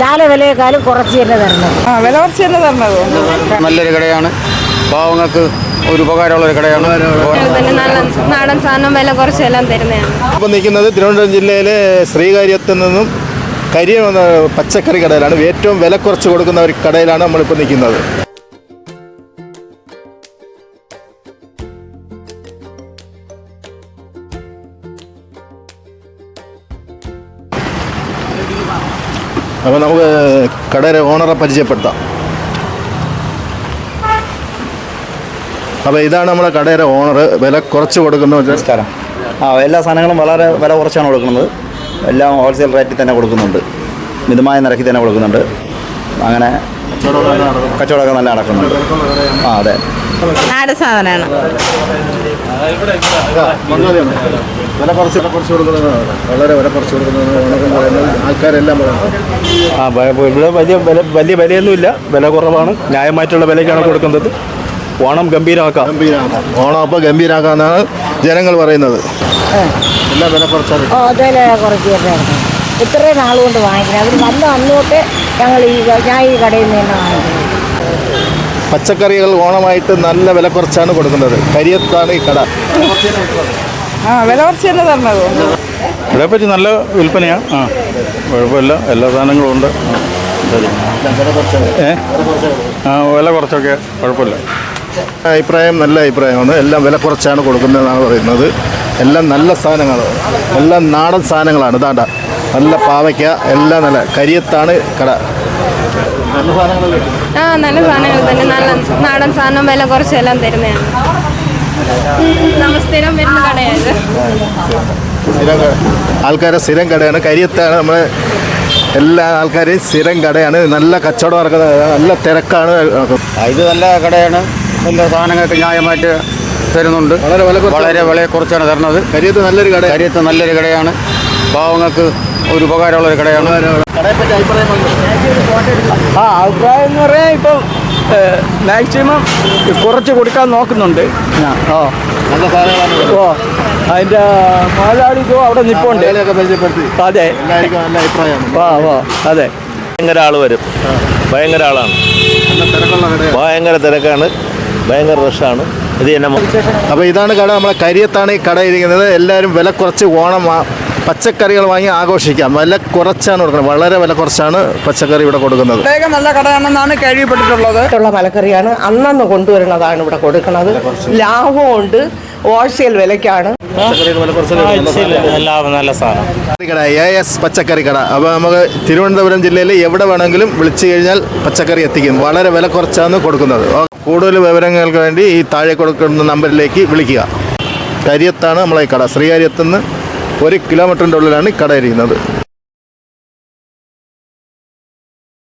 ചാല വിലയേക്കാളും കുറച്ച് തന്നെ തരണം. ആ വില കുറച്ച് തന്നെ തരണത്. നല്ലൊരു കടയാണ്. പാവങ്ങൾക്ക് ഒരു ഉപകാരമുള്ള ഒരു കടയാണ് നാടൻ സാധനം വില കുറച്ചെല്ലാം തരുന്നതാണ്. ഇപ്പം നിൽക്കുന്നത് തിരുവനന്തപുരം ജില്ലയിലെ ശ്രീകാര്യത്തിൽ നിന്നും കരിയ പച്ചക്കറി കടയിലാണ്. ഏറ്റവും വില കുറച്ച് കൊടുക്കുന്ന ഒരു കടയിലാണ് നമ്മളിപ്പോൾ നിൽക്കുന്നത്. അപ്പോൾ നമുക്ക് കടയുടെ ഓണറെ പരിചയപ്പെടുത്താം. അപ്പോൾ ഇതാണ് നമ്മുടെ കടയുടെ ഓണർ വില കുറച്ച് കൊടുക്കുന്ന. നമസ്കാരം. ആ എല്ലാ സാധനങ്ങളും വളരെ വില കുറച്ചാണ് കൊടുക്കുന്നത്. എല്ലാം ഹോൾസെയിൽ റേറ്റിൽ തന്നെ കൊടുക്കുന്നുണ്ട്. മിതമായ നിരക്കിൽ തന്നെ കൊടുക്കുന്നുണ്ട്. അങ്ങനെ കച്ചവടമൊക്കെ നല്ല നടക്കുന്നുണ്ട് ആ അതെ. നാടൻ സാധനമാണ്. വില കുറച്ച് വില കുറച്ച് കൊടുക്കുന്നതാണ് വളരെ വില കുറച്ച് കൊടുക്കുന്നതാണ് ആൾക്കാരെല്ലാം ആ ഇവിടെ വലിയ വില വലിയ വിലയൊന്നുമില്ല. വില കുറവാണ്. ന്യായമായിട്ടുള്ള വിലയ്ക്കാണ് കൊടുക്കുന്നത്. ഓണം ഗംഭീരമാക്കാം ഗംഭീരമാക്കാം ഓണം അപ്പോൾ ഗംഭീരമാക്കാന്നാണ് ജനങ്ങൾ പറയുന്നത്. എല്ലാം വില കുറച്ചാണ് ഇത്രയും നാളുകൊണ്ട് വാങ്ങിക്കുന്നത് അവർ നല്ല അന്നോട്ട് ഞങ്ങൾ ഈ ഞാൻ ഈ കടയിൽ നിന്ന് വാങ്ങിക്കുന്നത്. പച്ചക്കറികൾ ഓണമായിട്ട് നല്ല വില കുറച്ചാണ് കൊടുക്കുന്നത്. കരിയത്താണ് ഈ കട. ആ വില കുറച്ച് തന്നെ തരണത്. പറ്റി നല്ല വിൽപ്പനയാണ് ആ കുഴപ്പമില്ല. എല്ലാ സാധനങ്ങളും ഉണ്ട്. ഏ? ആ വില കുറച്ചൊക്കെ കുഴപ്പമില്ല. അഭിപ്രായം നല്ല അഭിപ്രായമാണ്. എല്ലാം വില കുറച്ചാണ് കൊടുക്കുന്നതെന്നാണ് പറയുന്നത്. എല്ലാം നല്ല സാധനങ്ങൾ. എല്ലാം നാടൻ സാധനങ്ങളാണ്. ഇതാണ്ട. നല്ല പാവയ്ക്ക എല്ലാം നല്ല കരിയത്താണ് കട. നല്ല സാധനങ്ങളല്ലേ ആ നല്ല സാധനങ്ങൾ തന്നെ. നല്ല നാടൻ സാധനം വില കുറച്ചെല്ലാം തരുന്നതാണ്. നമ്മൾ സ്ഥിരം വരുന്ന ആൾക്കാരെ സ്ഥിരം കടയാണ്. കരിയത്താണ് നമ്മൾ എല്ലാ ആൾക്കാരെയും സ്ഥിരം കടയാണ്. നല്ല കച്ചവടം ഇറക്കുന്ന നല്ല തിരക്കാണ്. ഇത് നല്ല കടയാണ്. നല്ല സാധനങ്ങൾക്ക് ന്യായമായിട്ട് തരുന്നുണ്ട്. വളരെ വില കുറച്ചാണ് തരുന്നത്. കരിയത്ത് നല്ലൊരു കട കരിയത്ത് നല്ലൊരു കടയാണ്. പാവങ്ങൾക്ക് ഒരു ഉപകാരമുള്ള ഒരു കടയാണ്. ആ അഭിപ്രായം എന്ന് പറയാൻ ഇപ്പം മാക്സിമം കുറച്ച് കൊടുക്കാൻ നോക്കുന്നുണ്ട്. ആ നല്ല സാധനങ്ങളാണ് ഓ അതിന്റെ മുതലാളിക്കോ അവിടെ നിൽപ്പുണ്ട് അതെ. എല്ലാവർക്കും നല്ല അഭിപ്രായമാണ് വാ വാ അതെ. ഭയങ്കര ആൾ വരും. ഭയങ്കര ആളാണ്. നല്ല തിരക്കുള്ള കടയാണ് ഭയങ്കര തിരക്കാണ്. ഭയങ്കര റഷാണ് ഇത് തന്നെ അപ്പോൾ ഇതാണ് കട നമ്മളെ കരിയത്താണ് ഈ കട ഇരിക്കുന്നത്. എല്ലാവരും വില കുറച്ച് ഓണം പച്ചക്കറികൾ വാങ്ങി ആഘോഷിക്കാം. വില കുറച്ചാണ് കൊടുക്കുന്നത്. വളരെ വില കുറച്ചാണ് പച്ചക്കറി ഇവിടെ കൊടുക്കുന്നത്. നല്ല കടയാണെന്നാണ് കേൾവിപ്പെട്ടിട്ടുള്ളത്. ഉള്ള മലക്കറിയാണ് അന്നന്ന് കൊണ്ടുവരുന്നതാണ് ഇവിടെ കൊടുക്കുന്നത്. ലാഭമുണ്ട്. ഹോൾസെയിൽ വിലക്കാണ് പച്ചക്കറി കട അപ്പോൾ നമുക്ക് തിരുവനന്തപുരം ജില്ലയിൽ എവിടെ വേണമെങ്കിലും വിളിച്ചു കഴിഞ്ഞാൽ പച്ചക്കറി എത്തിക്കും. വളരെ വില കുറച്ചാണ് കൊടുക്കുന്നത്. കൂടുതൽ വിവരങ്ങൾക്ക് വേണ്ടി ഈ താഴെ കൊടുക്കുന്ന നമ്പറിലേക്ക് വിളിക്കുക. കരിയത്താണ് നമ്മളെ ഈ കട. ശ്രീകാര്യത്തുനിന്ന് ഒരു കിലോമീറ്ററിന്റെ ഉള്ളിലാണ് ഈ കട ഇരിക്കുന്നത്.